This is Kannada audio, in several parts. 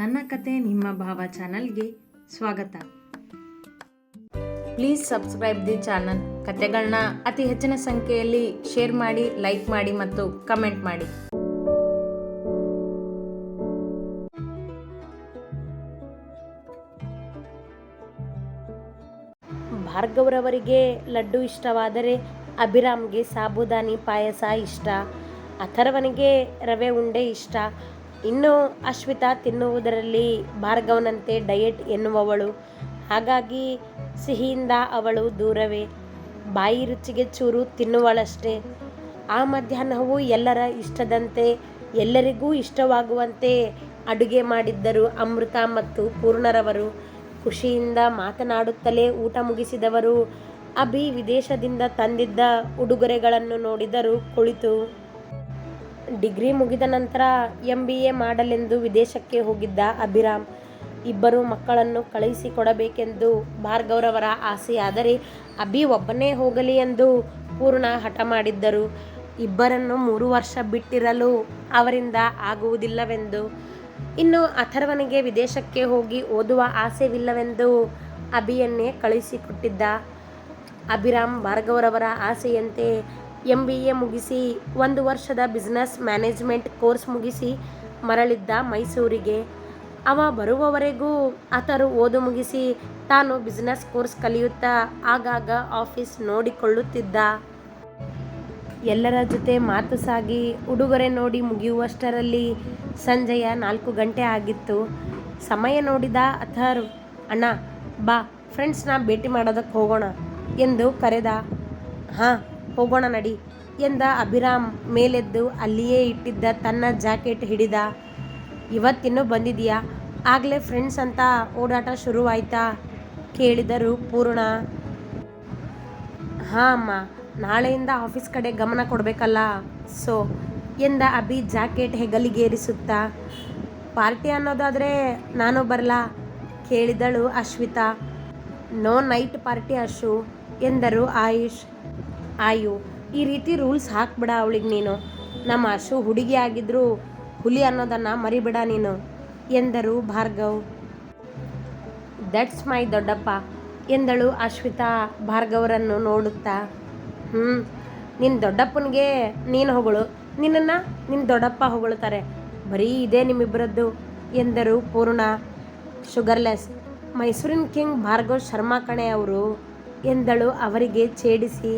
ನನ್ನ ಕತೆ ನಿಮ್ಮ ಭಾವ ಚಾನಲ್ಗೆ ಸ್ವಾಗತ. Please subscribe the channel. ಕತೆಗಳನ್ನ ಅತಿ ಹೆಚ್ಚಿನ ಸಂಖ್ಯೆಯಲ್ಲಿ ಶೇರ್ ಮಾಡಿ, ಲೈಕ್ ಮಾಡಿ ಮತ್ತು ಕಮೆಂಟ್ ಮಾಡಿ. ಭಾರ್ಗವ್ರವರಿಗೆ ಲಡ್ಡು ಇಷ್ಟವಾದರೆ ಅಭಿರಾಮ್ಗೆ ಸಾಬುದಾನಿ ಪಾಯಸ ಇಷ್ಟ, ಅಥರ್ವನಿಗೆ ರವೆ ಉಂಡೆ ಇಷ್ಟ ಇನ್ನು ಅಶ್ವಿತಾ ತಿನ್ನುವುದರಲ್ಲಿ ಭಾರ್ಗವನಂತೆ ಡಯೆಟ್ ಎನ್ನುವವಳು. ಹಾಗಾಗಿ ಸಿಹಿಯಿಂದ ಅವಳು ದೂರವೇ. ಬಾಯಿ ರುಚಿಗೆ ಚೂರು ತಿನ್ನುವಳಷ್ಟೇ. ಆ ಮಧ್ಯಾಹ್ನವು ಎಲ್ಲರ ಇಷ್ಟದಂತೆ, ಎಲ್ಲರಿಗೂ ಇಷ್ಟವಾಗುವಂತೆ ಅಡುಗೆ ಮಾಡಿದ್ದರು ಅಮೃತ ಮತ್ತು ಪೂರ್ಣರವರು. ಖುಷಿಯಿಂದ ಮಾತನಾಡುತ್ತಲೇ ಊಟ ಮುಗಿಸಿದವರು. ಅಭಿ ವಿದೇಶದಿಂದ ತಂದಿದ್ದ ಉಡುಗೊರೆಗಳನ್ನು ನೋಡಿದರು ಕುಳಿತು ಡಿಗ್ರಿ ಮುಗಿದ ನಂತರ ಎಂ ಬಿ ಎ ಮಾಡಲೆಂದು ವಿದೇಶಕ್ಕೆ ಹೋಗಿದ್ದ ಅಭಿರಾಮ್. ಇಬ್ಬರು ಮಕ್ಕಳನ್ನು ಕಳುಹಿಸಿಕೊಡಬೇಕೆಂದು ಭಾರ್ಗವ್ರವರ ಆಸೆಯಾದರೆ ಅಭಿ ಒಬ್ಬನೇ ಹೋಗಲಿ ಎಂದು ಪೂರ್ಣ ಹಠ ಮಾಡಿದ್ದರು. ಇಬ್ಬರನ್ನು ಮೂರು ವರ್ಷ ಬಿಟ್ಟಿರಲು ಅವರಿಂದ ಆಗುವುದಿಲ್ಲವೆಂದು. ಇನ್ನು ಅಥರ್ವನಿಗೆ ವಿದೇಶಕ್ಕೆ ಹೋಗಿ ಓದುವ ಆಸೆವಿಲ್ಲವೆಂದು ಅಭಿಯನ್ನೇ ಕಳುಹಿಸಿಕೊಟ್ಟಿದ್ದ ಅಭಿರಾಮ್ ಭಾರ್ಗವರವರ ಆಸೆಯಂತೆ ಎಂ ಬಿ ಎ ಮುಗಿಸಿ ಒಂದು ವರ್ಷದ ಬಿಸ್ನೆಸ್ ಮ್ಯಾನೇಜ್ಮೆಂಟ್ ಕೋರ್ಸ್ ಮುಗಿಸಿ ಮರಳಿದ್ದ ಮೈಸೂರಿಗೆ. ಅವ ಬರುವವರೆಗೂ ಆತರು ಓದು ಮುಗಿಸಿ ತಾನು ಬಿಸ್ನೆಸ್ ಕೋರ್ಸ್ ಕಲಿಯುತ್ತಾ ಆಗಾಗ ಆಫೀಸ್ ನೋಡಿಕೊಳ್ಳುತ್ತಿದ್ದ. ಎಲ್ಲರ ಜೊತೆ ಮಾತು ಸಾಗಿ ಉಡುಗೊರೆ ನೋಡಿ ಮುಗಿಯುವಷ್ಟರಲ್ಲಿ ಸಂಜೆಯ ನಾಲ್ಕು ಗಂಟೆ ಆಗಿತ್ತು. ಸಮಯ ನೋಡಿದ ಅಥರ್, ಅಣ್ಣ, ಬಾ ಫ್ರೆಂಡ್ಸ್ನ ಭೇಟಿ ಮಾಡೋದಕ್ಕೆ ಹೋಗೋಣ ಎಂದು ಕರೆದ. ಹಾಂ ಹೋಗೋಣ ನಡಿ ಎಂದ ಅಭಿರಾಮ್ ಮೇಲೆದ್ದು ಅಲ್ಲಿಯೇ ಇಟ್ಟಿದ್ದ ತನ್ನ ಜಾಕೆಟ್ ಹಿಡಿದ. ಇವತ್ತಿನ್ನೂ ಬಂದಿದೆಯಾ ಆಗಲೇ ಫ್ರೆಂಡ್ಸ್ ಅಂತ ಓಡಾಟ ಶುರುವಾಯ್ತಾ? ಕೇಳಿದರು ಪೂರ್ಣ. ಹಾಂ ಅಮ್ಮ, ನಾಳೆಯಿಂದ ಆಫೀಸ್ ಕಡೆ ಗಮನ ಕೊಡಬೇಕಲ್ಲ. ಸೊ? ಎಂದ ಅಭಿ ಜಾಕೆಟ್ ಹೆಗಲಿಗೇರಿಸುತ್ತಾ. ಪಾರ್ಟಿ ಅನ್ನೋದಾದರೆ ನಾನು ಬರಲಾ? ಕೇಳಿದಳು Ashwitha. No night party Ashu, ಎಂದರು ಆಯುಷ್. ಆಯು ಈ ರೀತಿ ರೂಲ್ಸ್ ಹಾಕ್ಬಿಡ ಅವಳಿಗೆ ನೀನು. ನಮ್ಮ ಅಶು ಹುಡುಗಿ ಆಗಿದ್ರು ಹುಲಿ ಅನ್ನೋದನ್ನು ಮರಿಬಿಡ ನೀನು, ಎಂದರು ಭಾರ್ಗವ್. ದಟ್ಸ್ ಮೈ ದೊಡ್ಡಪ್ಪ, ಎಂದಳು ಅಶ್ವಿತಾ ಭಾರ್ಗವರನ್ನು ನೋಡುತ್ತಾ. ಹ್ಞೂ ನಿನ್ನ ದೊಡ್ಡಪ್ಪನಿಗೆ ನೀನು ಹೊಗಳು, ನಿನ್ನನ್ನು ನಿನ್ನ ದೊಡ್ಡಪ್ಪ ಹೊಗಳ್ತಾರೆ. ಬರೀ ಇದೇ ನಿಮ್ಮಿಬ್ಬರದ್ದು ಎಂದರು ಪೂರ್ಣ. ಶುಗರ್ಲೆಸ್ ಮೈಸೂರಿನ ಕಿಂಗ್ ಭಾರ್ಗವ್ ಶರ್ಮಾ ಕಣೆ ಅವರು, ಎಂದಳು ಅವರಿಗೆ ಛೇಡಿಸಿ.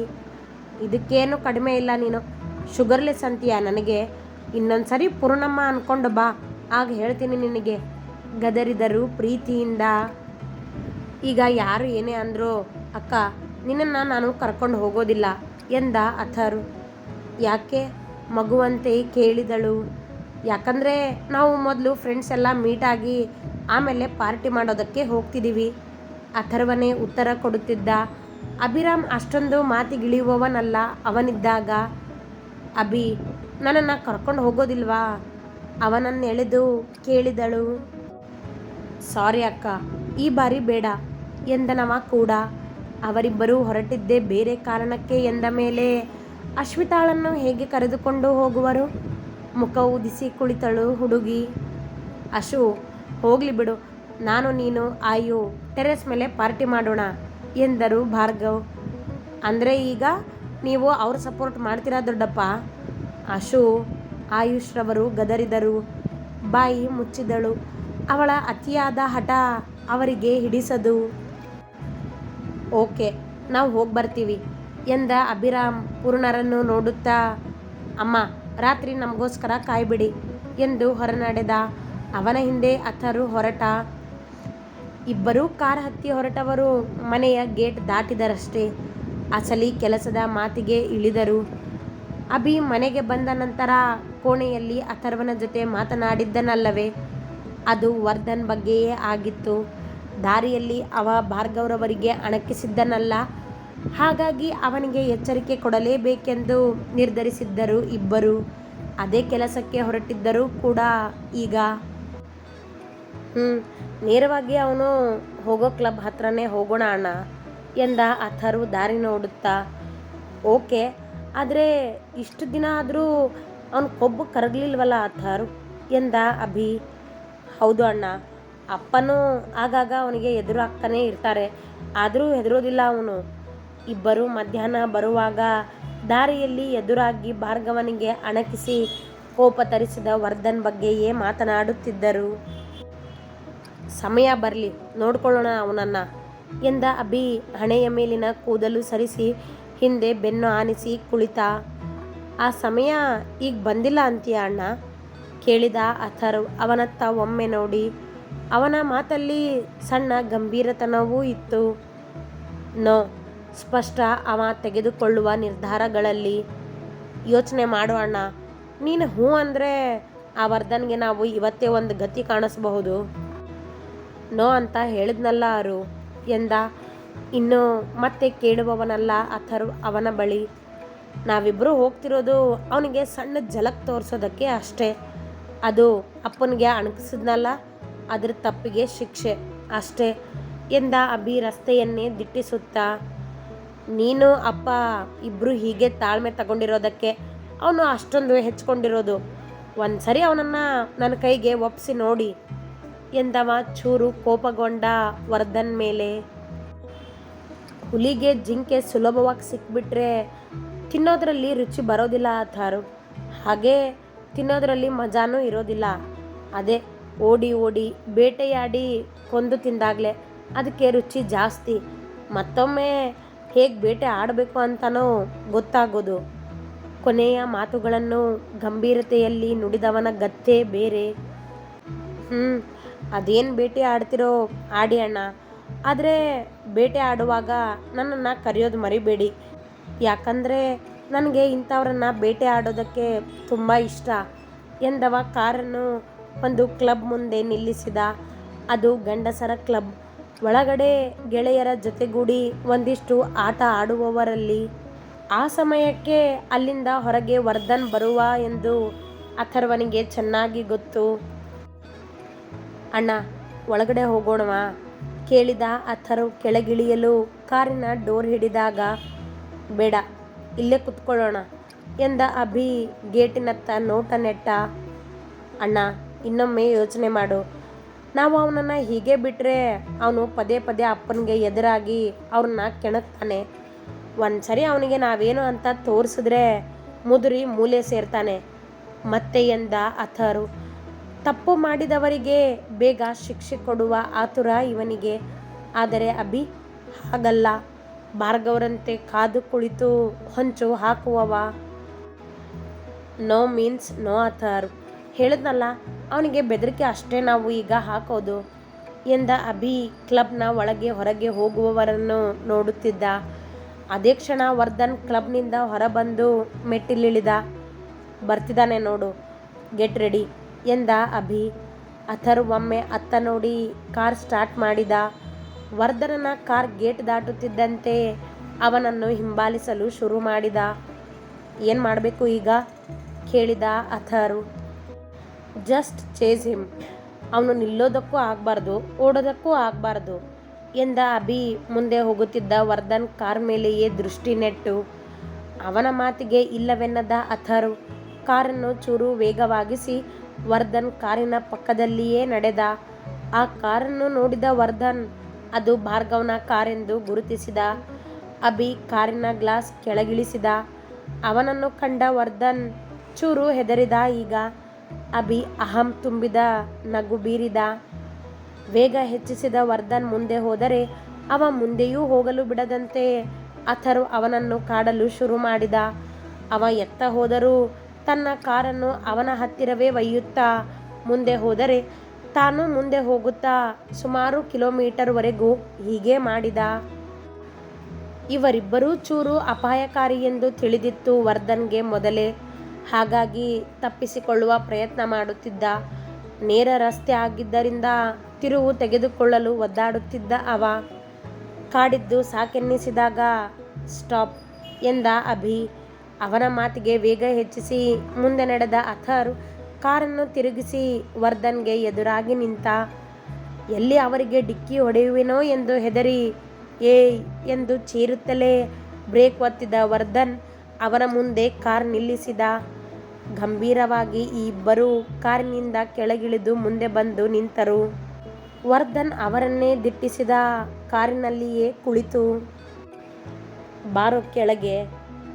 ಇದಕ್ಕೇನು ಕಡಿಮೆ ಇಲ್ಲ ನೀನು. ಶುಗರ್ಲೆಸ್ ಅಂತೀಯ ನನಗೆ. ಇನ್ನೊಂದು ಸರಿ ಪೂರ್ಣಮ್ಮ ಅಂದ್ಕೊಂಡು ಬಾ. ಆಗ ಹೇಳ್ತೀನಿ ನಿನಗೆ. ಗದರಿದರು ಪ್ರೀತಿಯಿಂದ. ಈಗ ಯಾರು ಏನೇ ಅಂದರು, ಅಕ್ಕ, ನಿನ್ನನ್ನು ನಾನು ಕರ್ಕೊಂಡು ಹೋಗೋದಿಲ್ಲ ಎಂದ ಅಥರ್. ಯಾಕೆ? ಮಗುವಂತೆ ಕೇಳಿದಳು. ಯಾಕಂದರೆ ನಾವು ಮೊದಲು ಫ್ರೆಂಡ್ಸ್ ಎಲ್ಲ ಮೀಟಾಗಿ ಆಮೇಲೆ ಪಾರ್ಟಿ ಮಾಡೋದಕ್ಕೆ ಹೋಗ್ತಿದ್ದೀವಿ ಅಥರ್ವನೇ ಉತ್ತರ ಕೊಡುತ್ತಿದ್ದ. ಅಭಿರಾಮ್ ಅಷ್ಟೊಂದು ಮಾತಿಗಿಳಿಯುವವನಲ್ಲ. ಅವನಿದ್ದಾಗ, ಅಭಿ, ನನ್ನನ್ನು ಕರ್ಕೊಂಡು ಹೋಗೋದಿಲ್ವಾ? ಅವನನ್ನು ಎಳೆದು ಕೇಳಿದಳು. ಸಾರಿ ಅಕ್ಕ, ಈ ಬಾರಿ ಬೇಡ ಎಂದನವ ಕೂಡ. ಅವರಿಬ್ಬರೂ ಹೊರಟಿದ್ದೇ ಬೇರೆ ಕಾರಣಕ್ಕೆ ಎಂದ ಮೇಲೆ ಅಶ್ವಿತಾಳನ್ನು ಹೇಗೆ ಕರೆದುಕೊಂಡು ಹೋಗುವರು? ಮುಖ ಉದಿಸಿ ಕುಳಿತಳು ಹುಡುಗಿ. ಅಶು, ಹೋಗಲಿ ಬಿಡು, ನಾನು ನೀನು, ಆಯು, ಟೆರೆಸ್ ಮೇಲೆ ಪಾರ್ಟಿ ಮಾಡೋಣ. ಎಂದರು ಭಾರ್ಗವ್. ಅಂದರೆ ಈಗ ನೀವು ಅವ್ರ ಸಪೋರ್ಟ್ ಮಾಡ್ತೀರಾ ದೊಡ್ಡಪ್ಪ? ಅಶು ಆಯುಷ್ರವರು ಗದರಿದರು. ಬಾಯಿ ಮುಚ್ಚಿದಳು. ಅವಳ ಅತಿಯಾದ ಹಠ ಅವರಿಗೆ ಹಿಡಿಸದು. ಓಕೆ, ನಾವು ಹೋಗಿ ಬರ್ತೀವಿ ಎಂದ ಅಭಿರಾಮ್ ಪೂರ್ಣರನ್ನು ನೋಡುತ್ತಾ, ಅಮ್ಮ, ರಾತ್ರಿ ನಮಗೋಸ್ಕರ ಕಾಯ್ಬಿಡಿ ಎಂದು ಹೊರನಡೆದ. ಅವನ ಹಿಂದೆ ಅಥರು ಹೊರಟ. ಇಬ್ಬರೂ ಕಾರ್ ಹತ್ತಿ ಹೊರಟವರು ಮನೆಯ ಗೇಟ್ ದಾಟಿದರಷ್ಟೇ. ಅಸಲಿ ಕೆಲಸದ ಮಾತಿಗೆ ಇಳಿದರು. ಅಭಿ ಮನೆಗೆ ಬಂದ ನಂತರ ಕೋಣೆಯಲ್ಲಿ ಅಥರ್ವನ ಜೊತೆ ಮಾತನಾಡಿದ್ದನಲ್ಲವೇ? ಅದು ವರ್ಧನ್ ಬಗ್ಗೆಯೇ ಆಗಿತ್ತು. ದಾರಿಯಲ್ಲಿ ಅವ ಭಾರ್ಗವರವರಿಗೆ ಅಣಕಿಸಿದ್ದನಲ್ಲ. ಹಾಗಾಗಿ ಅವನಿಗೆ ಎಚ್ಚರಿಕೆ ಕೊಡಲೇಬೇಕೆಂದು ನಿರ್ಧರಿಸಿದ್ದರು ಇಬ್ಬರು. ಅದೇ ಕೆಲಸಕ್ಕೆ ಹೊರಟಿದ್ದರೂ ಕೂಡ ಈಗ ಹ್ಞೂ ನೇರವಾಗಿ ಅವನು ಹೋಗೋ ಕ್ಲಬ್ ಹತ್ರನೇ ಹೋಗೋಣ ಅಣ್ಣ ಎಂದ ಅಥರು ದಾರಿ ನೋಡುತ್ತಾ. ಓಕೆ, ಆದರೆ ಇಷ್ಟು ದಿನ ಆದರೂ ಅವನು ಕೊಬ್ಬು ಕರಗಲಿಲ್ವಲ್ಲ ಅಥರ್ ಎಂದ ಅಭಿ. ಹೌದು ಅಣ್ಣ, ಅಪ್ಪನೂ ಆಗಾಗ ಅವನಿಗೆ ಎದುರಾಗ್ತಾನೆ ಇರ್ತಾರೆ, ಆದರೂ ಹೆದರೋದಿಲ್ಲ ಅವನು. ಇಬ್ಬರು ಮಧ್ಯಾಹ್ನ ಬರುವಾಗ ದಾರಿಯಲ್ಲಿ ಎದುರಾಗಿ ಭಾರ್ಗವನಿಗೆ ಅಣಕಿಸಿ ಕೋಪ ತರಿಸಿದ ವರ್ಧನ್ ಬಗ್ಗೆಯೇ ಮಾತನಾಡುತ್ತಿದ್ದರು. ಸಮಯ ಬರಲಿ, ನೋಡ್ಕೊಳ್ಳೋಣ ಅವನನ್ನು ಎಂದ ಅಭಿ ಹಣೆಯ ಮೇಲಿನ ಕೂದಲು ಸರಿಸಿ ಹಿಂದೆ ಬೆನ್ನು ಆನಿಸಿ ಕುಳಿತ. ಆ ಸಮಯ ಈಗ ಬಂದಿಲ್ಲ ಅಂತೀಯ ಅಣ್ಣ? ಕೇಳಿದ ಅಥರ್ವ್ ಅವನತ್ತ ಒಮ್ಮೆ ನೋಡಿ, ಅವನ ಮಾತಲ್ಲಿ ಸಣ್ಣ ಗಂಭೀರತನವೂ ಇತ್ತು. ನೋ, ಸ್ಪಷ್ಟ ಅವ ತೆಗೆದುಕೊಳ್ಳುವ ನಿರ್ಧಾರಗಳಲ್ಲಿ. ಯೋಚನೆ ಮಾಡು ಅಣ್ಣ, ನೀನು ಹ್ಞೂ ಅಂದರೆ ಆ ವರ್ಧನ್ಗೆ ನಾವು ಇವತ್ತೇ ಒಂದು ಗತಿ ಕಾಣಿಸಬಹುದು. ನೋ ಅಂತ ಹೇಳಿದ್ನಲ್ಲ ಅರು ಎಂದ, ಇನ್ನು ಮತ್ತೆ ಕೇಳುವವನಲ್ಲ ಅಥರ್ವ್ ಅವನ ಬಳಿ. ನಾವಿಬ್ಬರು ಹೋಗ್ತಿರೋದು ಅವನಿಗೆ ಸಣ್ಣ ಜಲಕ್ ತೋರಿಸೋದಕ್ಕೆ ಅಷ್ಟೇ. ಅದು ಅಪ್ಪನಿಗೆ ಅಣಕಿಸಿದ್ನಲ್ಲ, ಅದ್ರ ತಪ್ಪಿಗೆ ಶಿಕ್ಷೆ ಅಷ್ಟೇ. ಎಂದ, ಅಭಿ ರಸ್ತೆಯನ್ನೇ ದಿಟ್ಟಿಸುತ್ತಾ, ನೀನು, ಅಪ್ಪ ಇಬ್ಬರು ಹೀಗೆ ತಾಳ್ಮೆ ತಗೊಂಡಿರೋದಕ್ಕೆ ಅವನು ಅಷ್ಟೊಂದು ಹೆಚ್ಕೊಂಡಿರೋದು. ಒಂದ್ಸರಿ ಅವನನ್ನು ನನ್ನ ಕೈಗೆ ಒಪ್ಪಿಸಿ ನೋಡಿ. ಎಂದವ ಚೂರು ಕೋಪಗೊಂಡ ವರ್ಧನ್ ಮೇಲೆ. ಹುಲಿಗೆ ಜಿಂಕೆ ಸುಲಭವಾಗಿ ಸಿಕ್ಬಿಟ್ರೆ ತಿನ್ನೋದ್ರಲ್ಲಿ ರುಚಿ ಬರೋದಿಲ್ಲ ಥರ ಹಾಗೆ ತಿನ್ನೋದ್ರಲ್ಲಿ ಮಜಾನೂ ಇರೋದಿಲ್ಲ. ಅದೇ ಓಡಿ ಓಡಿ ಬೇಟೆಯಾಡಿ ಕೊಂದು ತಿಂದಾಗಲೇ ಅದಕ್ಕೆ ರುಚಿ ಜಾಸ್ತಿ. ಮತ್ತೊಮ್ಮೆ ಹೇಗೆ ಬೇಟೆ ಆಡಬೇಕು ಅಂತನೂ ಗೊತ್ತಾಗೋದು. ಕೊನೆಯ ಮಾತುಗಳನ್ನು ಗಂಭೀರತೆಯಲ್ಲಿ ನುಡಿದವನ ಗತ್ತೆ ಬೇರೆ. ಹ್ಞೂ ಅದೇನು ಬೇಟೆ ಆಡ್ತಿರೋ, ಆಡಿ ಅಣ್ಣ. ಆದರೆ ಬೇಟೆ ಆಡುವಾಗ ನನ್ನನ್ನು ಕರೆಯೋದು ಮರಿಬೇಡಿ. ಯಾಕಂದರೆ ನನಗೆ ಇಂಥವ್ರನ್ನ ಬೇಟೆ ಆಡೋದಕ್ಕೆ ತುಂಬ ಇಷ್ಟ. ಎಂದವ ಕಾರನ್ನು ಒಂದು ಕ್ಲಬ್ ಮುಂದೆ ನಿಲ್ಲಿಸಿದ. ಅದು ಗಂಡಸರ ಕ್ಲಬ್. ಒಳಗಡೆ ಗೆಳೆಯರ ಜೊತೆಗೂಡಿ ಒಂದಿಷ್ಟು ಆಟ ಆಡುವವರಲ್ಲಿ ಆ ಸಮಯಕ್ಕೆ ಅಲ್ಲಿಂದ ಹೊರಗೆ ವರ್ಧನ್ ಬರುವ ಎಂದು ಅಥರ್ವನಿಗೆ ಚೆನ್ನಾಗಿ ಗೊತ್ತು. ಅಣ್ಣ, ಒಳಗಡೆ ಹೋಗೋಣವಾ? ಕೇಳಿದ ಅಥರು ಕೆಳಗಿಳಿಯಲು ಕಾರಿನ ಡೋರ್ ಹಿಡಿದಾಗ, ಬೇಡ, ಇಲ್ಲೇ ಕುತ್ಕೊಳ್ಳೋಣ ಎಂದ ಅಭಿ ಗೇಟಿನತ್ತ ನೋಟ ನೆಟ್ಟ ಅಣ್ಣ, ಇನ್ನೊಮ್ಮೆ ಯೋಚನೆ ಮಾಡು. ನಾವು ಅವನನ್ನು ಹೀಗೆ ಬಿಟ್ಟರೆ ಅವನು ಪದೇ ಪದೇ ಅಪ್ಪನಿಗೆ ಎದುರಾಗಿ ಅವ್ರನ್ನ ಕೆಣಕ್ತಾನೆ. ಒಂದು ಸರಿ ಅವನಿಗೆ ನಾವೇನು ಅಂತ ತೋರಿಸಿದ್ರೆ ಮುದುರಿ ಮೂಲೆ ಸೇರ್ತಾನೆ. ಮತ್ತೆ ಎಂದ ಅಥರು ತಪ್ಪು ಮಾಡಿದವರಿಗೆ ಬೇಗ ಶಿಕ್ಷೆ ಕೊಡುವ ಆತುರ ಇವನಿಗೆ. ಆದರೆ ಅಭಿ ಹಾಗಲ್ಲ. ಭಾರ್ಗವರಂತೆ ಕಾದು ಕುಳಿತು ಹೊಂಚು ಹಾಕುವವ. No means no Athar. ಹೇಳಿದ್ನಲ್ಲ, ಅವನಿಗೆ ಬೆದರಿಕೆ ಅಷ್ಟೇ ನಾವು ಈಗ ಹಾಕೋದು ಎಂದ ಅಭಿ ಕ್ಲಬ್ನ ಒಳಗೆ ಹೊರಗೆ ಹೋಗುವವರನ್ನು ನೋಡುತ್ತಿದ್ದ. ಅದೇ ಕ್ಷಣ ವರ್ಧನ್ ಕ್ಲಬ್ನಿಂದ ಹೊರಬಂದು ಮೆಟ್ಟಿಲಿಳಿದ. ಬರ್ತಿದ್ದಾನೆ ನೋಡು. Get ready. ಎಂದ ಅಭಿ, ಅಥರ್ ಒಮ್ಮೆ ಅತ್ತ ನೋಡಿ ಕಾರ್ ಸ್ಟಾರ್ಟ್ ಮಾಡಿದ. ವರ್ಧನನ ಕಾರ್ ಗೇಟ್ ದಾಟುತ್ತಿದ್ದಂತೆ ಅವನನ್ನು ಹಿಂಬಾಲಿಸಲು ಶುರು ಮಾಡಿದ. ಏನು ಮಾಡಬೇಕು ಈಗ? ಕೇಳಿದ ಅಥರು. Just chase him. ಅವನು ನಿಲ್ಲೋದಕ್ಕೂ ಆಗಬಾರ್ದು, ಓಡೋದಕ್ಕೂ ಆಗಬಾರ್ದು ಎಂದ ಅಭಿ ಮುಂದೆ ಹೋಗುತ್ತಿದ್ದ ವರ್ಧನ್ ಕಾರ್ ಮೇಲೆಯೇ ದೃಷ್ಟಿ ನೆಟ್ಟು. ಅವನ ಮಾತಿಗೆ ಇಲ್ಲವೆನ್ನದ ಅಥರು, ಕಾರನ್ನು ಚೂರು ವೇಗವಾಗಿಸಿ ವರ್ಧನ್ ಕಾರಿನ ಪಕ್ಕದಲ್ಲಿಯೇ ನಡೆದ. ಆ ಕಾರನ್ನು ನೋಡಿದ ವರ್ಧನ್, ಅದು ಭಾರ್ಗವ್ನ ಕಾರೆಂದು ಗುರುತಿಸಿದ. ಅಭಿ ಕಾರಿನ ಗ್ಲಾಸ್ ಕೆಳಗಿಳಿಸಿದ. ಅವನನ್ನು ಕಂಡ ವರ್ಧನ್ ಚೂರು ಹೆದರಿದ. ಈಗ ಅಭಿ ಅಹಂ ತುಂಬಿದ, ನಗು ಬೀರಿದ. ವೇಗ ಹೆಚ್ಚಿಸಿದ ವರ್ಧನ್ ಮುಂದೆ ಹೋದರೆ ಅವ ಮುಂದೆಯೂ ಹೋಗಲು ಬಿಡದಂತೆ ಅಥರು ಅವನನ್ನು ಕಾಡಲು ಶುರು ಮಾಡಿದ. ಅವ ಎತ್ತ ಹೋದರೂ ತನ್ನ ಕಾರನ್ನು ಅವನ ಹತ್ತಿರವೇ ಒಯ್ಯುತ್ತಾ ಮುಂದೆ ಹೋದರೆ ತಾನು ಮುಂದೆ ಹೋಗುತ್ತಾ ಸುಮಾರು ಕಿಲೋಮೀಟರ್ವರೆಗೂ ಹೀಗೆ ಮಾಡಿದ. ಇವರಿಬ್ಬರೂ ಚೂರು ಅಪಾಯಕಾರಿ ಎಂದು ತಿಳಿದಿತ್ತು ವರ್ಧನ್ಗೆ ಮೊದಲೇ. ಹಾಗಾಗಿ ತಪ್ಪಿಸಿಕೊಳ್ಳುವ ಪ್ರಯತ್ನ ಮಾಡುತ್ತಿದ್ದ. ನೇರ ರಸ್ತೆ ಆಗಿದ್ದರಿಂದ ತಿರುವು ತೆಗೆದುಕೊಳ್ಳಲು ಒದ್ದಾಡುತ್ತಿದ್ದ ಅವ. ಕಾಡಿದ್ದು ಸಾಕೆನ್ನಿಸಿದಾಗ, ಸ್ಟಾಪ್ ಎಂದ ಅಭಿ. ಅವನ ಮಾತಿಗೆ ವೇಗ ಹೆಚ್ಚಿಸಿ ಮುಂದೆ ನಡೆದ ಅಥರ್ ಕಾರನ್ನು ತಿರುಗಿಸಿ ವರ್ಧನ್ಗೆ ಎದುರಾಗಿ ನಿಂತ, ಎಲ್ಲಿ ಅವರಿಗೆ ಡಿಕ್ಕಿ ಹೊಡೆಯುವೆನೋ ಎಂದು ಹೆದರಿ, ಏ ಎಂದು ಚೀರುತ್ತಲೇ ಬ್ರೇಕ್ ಒತ್ತಿದ ವರ್ಧನ್ ಅವರ ಮುಂದೆ ಕಾರ್ ನಿಲ್ಲಿಸಿದ. ಗಂಭೀರವಾಗಿ ಈ ಇಬ್ಬರು ಕಾರಿನಿಂದ ಕೆಳಗಿಳಿದು ಮುಂದೆ ಬಂದು ನಿಂತರು. ವರ್ಧನ್ ಅವರನ್ನೇ ದಿಟ್ಟಿಸಿದ ಕಾರಿನಲ್ಲಿಯೇ ಕುಳಿತು. ಬಾರೋ ಕೆಳಗೆ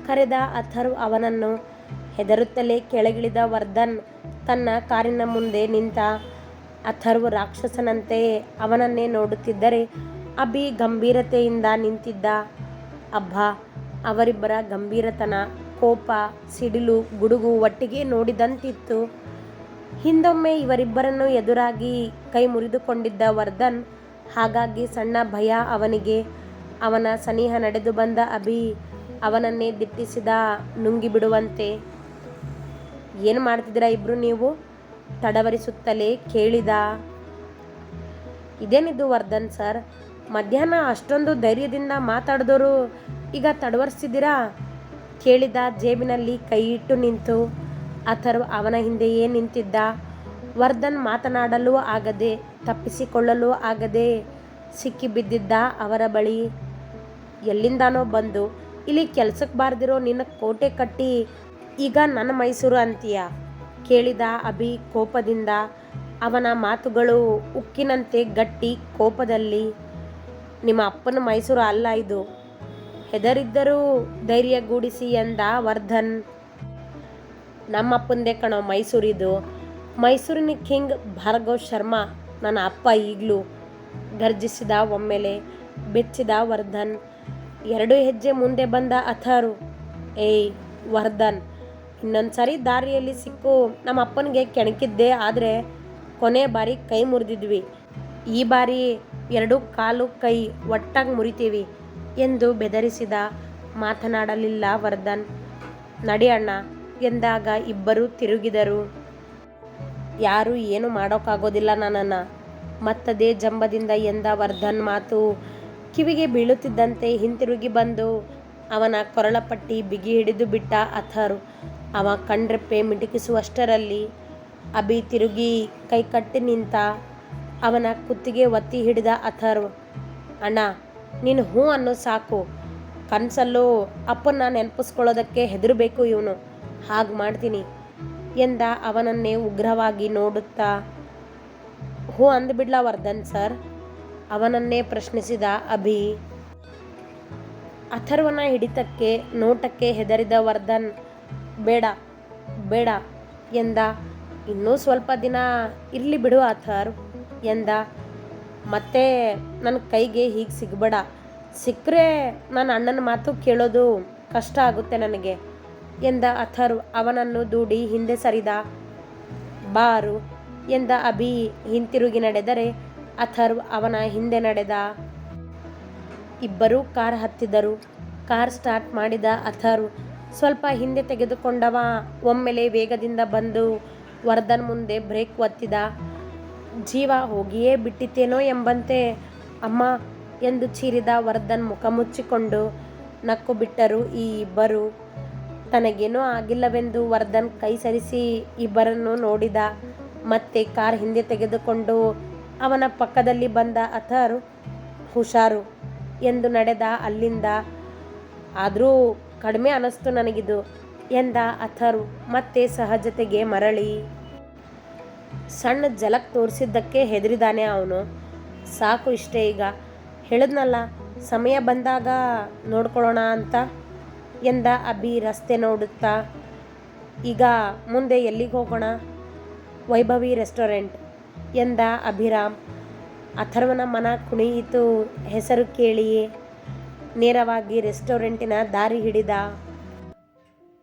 ಕರೆದ ಅಥರ್ವ್ ಅವನನ್ನು ಹೆದರುತ್ತಲೇ ಕೆಳಗಿಳಿದ ವರ್ಧನ್ ತನ್ನ ಕಾರಿನ ಮುಂದೆ ನಿಂತ ಅಥರ್ವ್ ರಾಕ್ಷಸನಂತೆ ಅವನನ್ನೇ ನೋಡುತ್ತಿದ್ದರೆ ಅಭಿ ಗಂಭೀರತೆಯಿಂದ ನಿಂತಿದ್ದ ಅಬ್ಬ ಅವರಿಬ್ಬರ ಗಂಭೀರತನ, ಕೋಪ, ಸಿಡಿಲು, ಗುಡುಗು ಒಟ್ಟಿಗೆ ನೋಡಿದಂತಿತ್ತು. ಹಿಂದೊಮ್ಮೆ ಇವರಿಬ್ಬರನ್ನು ಎದುರಾಗಿ ಕೈ ಮುರಿದುಕೊಂಡಿದ್ದ ವರ್ಧನ್, ಹಾಗಾಗಿ ಸಣ್ಣ ಭಯ ಅವನಿಗೆ, ಅವನ ಸನಿಹ ನಡೆದು ಬಂದ ಅಭಿ ಅವನನ್ನೇ ದಿಟ್ಟಿಸಿದ ನುಂಗಿ ಬಿಡುವಂತೆ ಏನು ಮಾಡ್ತಿದ್ದೀರಾ ಇಬ್ರು ನೀವು? ತಡವರಿಸುತ್ತಲೇ ಕೇಳಿದ. ಇದೇನಿದು ವರ್ಧನ್ ಸರ್? ಮಧ್ಯಾಹ್ನ ಅಷ್ಟೊಂದು ಧೈರ್ಯದಿಂದ ಮಾತಾಡಿದವರು ಈಗ ತಡವರಿಸಿದ್ದೀರಾ? ಕೇಳಿದ ಜೇಬಿನಲ್ಲಿ ಕೈ ಇಟ್ಟು ನಿಂತು ಅಥರ್ವ್ ಅವನ ಹಿಂದೆಯೇ ನಿಂತಿದ್ದ. ವರ್ಧನ್ ಮಾತನಾಡಲು ಆಗದೆ, ತಪ್ಪಿಸಿಕೊಳ್ಳಲು ಆಗದೆ ಸಿಕ್ಕಿಬಿದ್ದಿದ್ದ ಅವರ ಬಳಿ ಎಲ್ಲಿಂದಾನೋ ಬಂದು ಇಲ್ಲಿ ಕೆಲ್ಸಕ್ಕೆ ಬಾರ್ದಿರೋ ನಿನ್ನ ಕೋಟೆ ಕಟ್ಟಿ ಈಗ ನನ್ನ ಮೈಸೂರು ಅಂತೀಯ? ಕೇಳಿದ ಅಭಿ ಕೋಪದಿಂದ. ಅವನ ಮಾತುಗಳು ಉಕ್ಕಿನಂತೆ ಗಟ್ಟಿ ಕೋಪದಲ್ಲಿ. ನಿಮ್ಮ ಅಪ್ಪನ ಮೈಸೂರು ಅಲ್ಲ ಇದು. ಹೆದರಿದ್ದರೂ ಧೈರ್ಯಗೂಡಿಸಿ ಎಂದ ವರ್ಧನ್. ನಮ್ಮಪ್ಪಂದೇ ಕಣೋ ಮೈಸೂರಿದು ಮೈಸೂರಿನ ಕಿಂಗ್ ಭಾರ್ಗವ್ ಶರ್ಮಾ ನನ್ನ ಅಪ್ಪ ಈಗಲೂ ಗರ್ಜಿಸಿದ ಒಮ್ಮೆಲೆ ಬೆಚ್ಚಿದ ವರ್ಧನ್. ಎರಡು ಹೆಜ್ಜೆ ಮುಂದೆ ಬಂದ ಅಥರು, ಏಯ್, ವರ್ಧನ್, ಇನ್ನೊಂದು ಸಾರಿ ದಾರಿಯಲ್ಲಿ ಸಿಕ್ಕು. ನಮ್ಮ ಅಪ್ಪನಿಗೆ ಕೆಣಕಿದ್ದೆ, ಆದರೆ ಕೊನೆ ಬಾರಿ ಕೈ ಮುರಿದಿದ್ವಿ. ಈ ಬಾರಿ ಎರಡು ಕಾಲು ಕೈ ಒಟ್ಟಾಗಿ ಮುರಿತೀವಿ ಎಂದು ಬೆದರಿಸಿದ ಮಾತನಾಡಲಿಲ್ಲ ವರ್ಧನ್. ನಡಿ ಅಣ್ಣ, ಎಂದಾಗ ಇಬ್ಬರು ತಿರುಗಿದರು. ಯಾರು ಏನು ಮಾಡೋಕ್ಕಾಗೋದಿಲ್ಲ ನನ್ನನ್ನು, ಮತ್ತದೇ ಜಂಬದಿಂದ ಎಂದ ವರ್ಧನ್ ಮಾತು. ಕಿವಿಗೆ ಬೀಳುತ್ತಿದ್ದಂತೆ ಹಿಂತಿರುಗಿ ಬಂದು ಅವನ ಕೊರಳಪಟ್ಟಿ ಬಿಗಿ ಹಿಡಿದು ಬಿಟ್ಟ ಅಥರು. ಅವ ಕಣ್ರೆಪ್ಪೆ ಮಿಟುಕಿಸುವಷ್ಟರಲ್ಲಿ ಅಭಿ ತಿರುಗಿ ಕೈ ಕಟ್ಟಿ ನಿಂತ ಅವನ ಕುತ್ತಿಗೆ ಒತ್ತಿ ಹಿಡಿದ ಅಥರ್ವ್ ಅಣ್ಣ, ನೀನು ಹ್ಞೂ ಅನ್ನೋ ಸಾಕು. ಕನಸಲ್ಲೂ ಅಪ್ಪನ ನೆನಪಿಸ್ಕೊಳ್ಳೋದಕ್ಕೆ ಹೆದರಬೇಕು ಇವನು. ಹಾಗೆ ಮಾಡ್ತೀನಿ ಎಂದ ಅವನನ್ನೇ ಉಗ್ರವಾಗಿ ನೋಡುತ್ತಾ, ಹೂ ಅಂದ್ಬಿಡ್ಲಾ ವರ್ಧನ್ ಸರ್? ಅವನನ್ನೇ ಪ್ರಶ್ನಿಸಿದ ಅಭಿ, ಅಥರ್ವನ ಹಿಡಿತಕ್ಕೆ ನೋಟಕ್ಕೆ ಹೆದರಿದ ವರ್ಧನ್, ಬೇಡ ಬೇಡ ಎಂದ, ಇನ್ನೂ ಸ್ವಲ್ಪ ದಿನ ಇರಲಿ ಬಿಡು ಅಥರ್ ಎಂದ, ಮತ್ತೆ ನನ್ನ ಕೈಗೆ ಹೀಗೆ ಸಿಗಬೇಡ. ಸಿಕ್ಕರೆ ನನ್ನ ಅಣ್ಣನ ಮಾತು ಕೇಳೋದು ಕಷ್ಟ ಆಗುತ್ತೆ ನನಗೆ ಎಂದ ಅಥರ್ವ್ ಅವನನ್ನು ದೂಡಿ ಹಿಂದೆ ಸರಿದ. ಬಾರು ಎಂದ ಅಭಿ, ಹಿಂತಿರುಗಿ ನಡೆದರೆ ಅಥರ್ವ್ ಅವನ ಹಿಂದೆ ನಡೆದ. ಇಬ್ಬರೂ ಕಾರ್ ಹತ್ತಿದರು ಕಾರ್ ಸ್ಟಾರ್ಟ್ ಮಾಡಿದ ಅಥರ್ವ್ ಸ್ವಲ್ಪ ಹಿಂದೆ ತೆಗೆದುಕೊಂಡವ. ಒಮ್ಮೆಲೆ ವೇಗದಿಂದ ಬಂದು ವರ್ಧನ್ ಮುಂದೆ ಬ್ರೇಕ್ ಒತ್ತಿದ. ಜೀವ ಹೋಗಿಯೇ ಬಿಟ್ಟಿತೇನೋ ಎಂಬಂತೆ. ಅಮ್ಮ ಎಂದು ಚೀರಿದ ವರ್ಧನ್ ಮುಖ ಮುಚ್ಚಿಕೊಂಡು ನಕ್ಕು ಬಿಟ್ಟರು ಈ ಇಬ್ಬರು. ತನಗೇನೂ ಆಗಿಲ್ಲವೆಂದು ವರ್ಧನ್ ಕೈ ಸರಿಸಿ ಇಬ್ಬರನ್ನು ನೋಡಿದ. ಮತ್ತೆ ಕಾರ್ ಹಿಂದೆ ತೆಗೆದುಕೊಂಡು ಅವನ ಪಕ್ಕದಲ್ಲಿ ಬಂದ ಅಥರ್, ಹುಷಾರು, ಎಂದು ನಡೆದ ಅಲ್ಲಿಂದ ಆದರೂ ಕಡಿಮೆ ಅನ್ನಿಸ್ತು ನನಗಿದು, ಎಂದ ಅಥರು. ಮತ್ತೆ ಸಹಜತೆಗೆ ಮರಳಿ, ಸಣ್ಣ ಜಲಕ್ ತೋರಿಸಿದ್ದಕ್ಕೆ ಹೆದರಿದಾನೆ ಅವನು. ಸಾಕು ಇಷ್ಟೇ ಈಗ. ಹೇಳಿದ್ನಲ್ಲ, ಸಮಯ ಬಂದಾಗ ನೋಡ್ಕೊಳ್ಳೋಣ ಅಂತ, ಎಂದ ಅಭಿ ರಸ್ತೆ ನೋಡುತ್ತಾ, ಈಗ ಮುಂದೆ ಎಲ್ಲಿಗೆ ಹೋಗೋಣ? ವೈಭವಿ ರೆಸ್ಟೋರೆಂಟ್. ಎಂದ ಅಭಿರಾಮ್, ಅಥರ್ವನ ಮನ ಕುಣಿಯಿತು ಹೆಸರು ಕೇಳಿಯೇ, ನೇರವಾಗಿ ರೆಸ್ಟೋರೆಂಟಿನ ದಾರಿ ಹಿಡಿದ.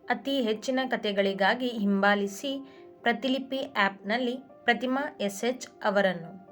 ಅತಿ ಹೆಚ್ಚಿನ ಕಥೆಗಳಿಗಾಗಿ ಹಿಂಬಾಲಿಸಿ ಪ್ರತಿಲಿಪಿ ಆ್ಯಪ್ನಲ್ಲಿ ಪ್ರತಿಮಾ ಎಸ್ ಎಚ್ ಅವರನ್ನು.